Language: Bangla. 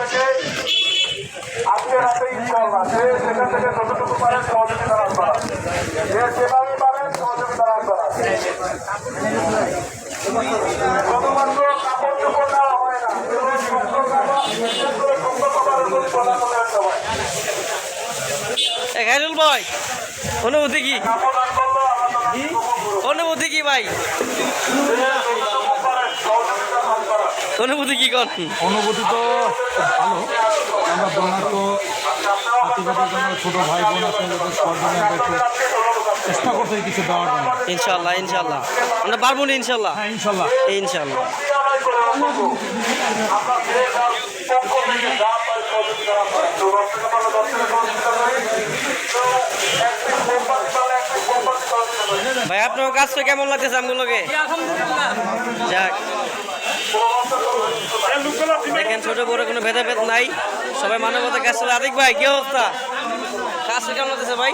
থেকে আজকে রাতে ইনশাল্লাহ যে সেখান থেকে যতটুকু পারেন সহযোগিতা যে যেভাবে পারেন সহযোগিতা লাভ করা। শুধুমাত্র কাপড় চোপড় দেওয়া হয় না এবং সুন্দর কাপড় বিশেষ করে সুন্দর কাপড়ের প্রতি প্রদান করে রাখতে হয়। এ খাইরুল ভাই অনুভূতি কি? অনুভূতি কি ভাই যতটুকু পারেন সহযোগিতা লাভ করা অনুভূতি কি কন? অনুভূতি তো ভালো। আমরা বন্যার্থ আত্মীয়তার জন্য ছোটো ভাই বোন আছে চেষ্টা করতে কিছু দেওয়ার জন্য। ইনশাল্লাহ ইনশাল্লাহ আমরা পারব না ইনশাল্লাহ হ্যাঁ ইনশাল্লাহ ইনশাল্লাহ তো তো ভাই আপনার কাজটা কেমন লাগতেছে আমগুলোকে? যাক। দেখেন ছোট বড় কোনো ভেদাভেদ নাই। সবাই মানবতা কাজ চলে। আদিক ভাই, কি অবস্থা? কাজটা কেমন লাগতেছে ভাই।